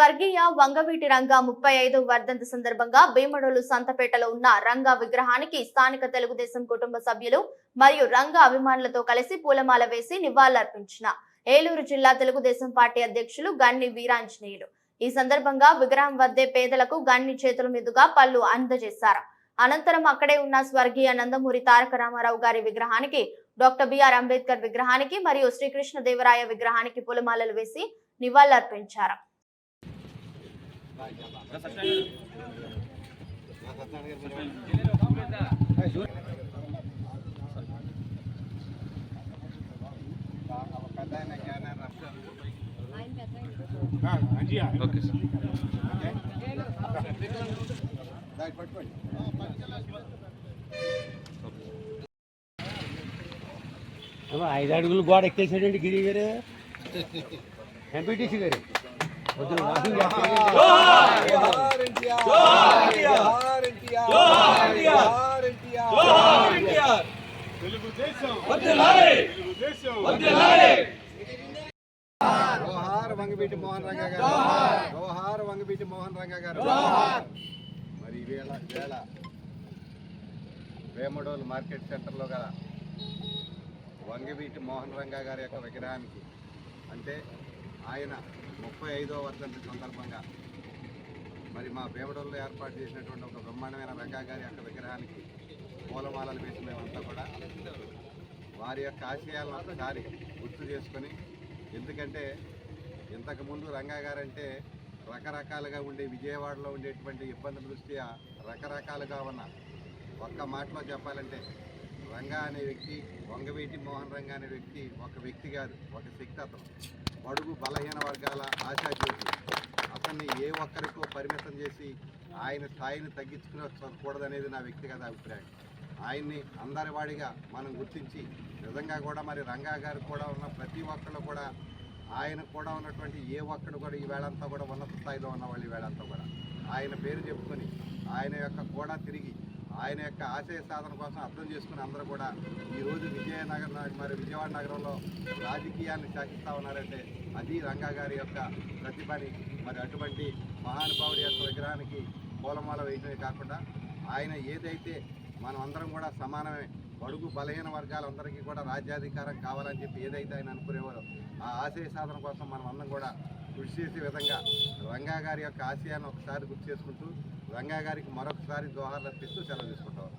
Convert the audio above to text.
స్వర్గీయ వంగవీటి రంగా ముప్పై ఐదు వర్ధంతి సందర్భంగా భీమడోలు సంతపేటలో ఉన్న రంగా విగ్రహానికి స్థానిక తెలుగుదేశం కుటుంబ సభ్యులు మరియు రంగా అభిమానులతో కలిసి పూలమాల వేసి నివాళులర్పించిన ఏలూరు జిల్లా తెలుగుదేశం పార్టీ అధ్యక్షులు గన్ని వీరాంజనేయులు. ఈ సందర్భంగా విగ్రహం వద్దే పేదలకు గన్ని చేతుల మీదుగా పళ్ళు అందజేశారు. అనంతరం అక్కడే ఉన్న స్వర్గీయ నందమూరి తారక రామారావు గారి విగ్రహానికి డాక్టర్ బిఆర్ అంబేద్కర్ విగ్రహానికి మరియు శ్రీకృష్ణ దేవరాయ విగ్రహానికి పూలమాలలు వేసి నివాళులర్పించారు. ఓకే సార్ అమ్మా, ఐదు అడుగులు గోడ ఎక్కేసాడండి గిరి గారు ఎంపీటీసీ గారు పొద్దున వాకింగ్ చేస్తాడు. జోహార్ వంగవీటి మోహన్ రంగ గారు జోహార్ వంగవీటి మోహన్ రంగ గారు మరి వేళ వేళ వేమడోలు మార్కెట్ సెంటర్లో గల వంగవీటి మోహన్ రంగ గారి యొక్క విగ్రహానికి అంటే ఆయన ముప్పై ఐదో వర్ధంతి సందర్భంగా మరి మా వేమడోల్లో ఏర్పాటు చేసినటువంటి ఒక బ్రహ్మాండమైన రంగా గారి యొక్క విగ్రహానికి పూలమాలలు వేసి మేమంతా కూడా వారి యొక్క ఆశయాలను ఒకసారి గుర్తు చేసుకొని ఎందుకంటే ఇంతకుముందు రంగా గారంటే రకరకాలుగా ఉండే విజయవాడలో ఉండేటువంటి ఇబ్బందుల దృష్ట్యా రకరకాలుగా ఉన్న ఒక్క మాటలో చెప్పాలంటే రంగా అనే వ్యక్తి వంగవేటి మోహన్ రంగా అనే వ్యక్తి ఒక వ్యక్తి కాదు ఒక శక్తి అతను. బడుగు బలహీన వర్గాల ఆశాజ్యోతి అతన్ని ఏ ఒక్కరికో పరిమితం చేసి ఆయన స్థాయిని తగ్గించుకునేకూడదనేది నా వ్యక్తిగత అభిప్రాయం. ఆయన్ని అందరివాడిగా మనం గుర్తించి నిజంగా కూడా మరి రంగా గారు కూడా ఉన్న ప్రతి ఒక్కళ్ళు కూడా ఆయన కూడా ఉన్నటువంటి ఏ ఒక్కడు కూడా ఈ వేళంతా కూడా ఉన్నత స్థాయిలో ఉన్న వాళ్ళు ఈ వేళంతా కూడా. ఆయన పేరు చెప్పుకొని ఆయన యొక్క కూడా తిరిగి ఆయన యొక్క ఆశయ సాధన కోసం అర్థం చేసుకుని అందరూ కూడా ఈరోజు విజయనగరం మరి విజయవాడ నగరంలో రాజకీయాన్ని శాసిస్తూ ఉన్నారంటే అది రంగా గారి యొక్క ప్రతిభని మరి అటువంటి మహానుభావుడి యొక్క విగ్రహానికి పూలమాల వేయడమే కాకుండా ఆయన ఏదైతే మనం అందరం కూడా సమానమే బడుగు బలహీన వర్గాలందరికీ కూడా రాజ్యాధికారం కావాలని చెప్పి ఏదైతే ఆయన అనుకునేవారో ఆ ఆశయ సాధన కోసం మనం అందరం కూడా కృషి చేసే విధంగా రంగా గారి యొక్క ఆశయాన్ని ఒకసారి గుర్తు చేసుకుంటూ రంగా గారికి మరొకసారి దోహార్లు అర్పిస్తూ సెలవు తీసుకుంటాం.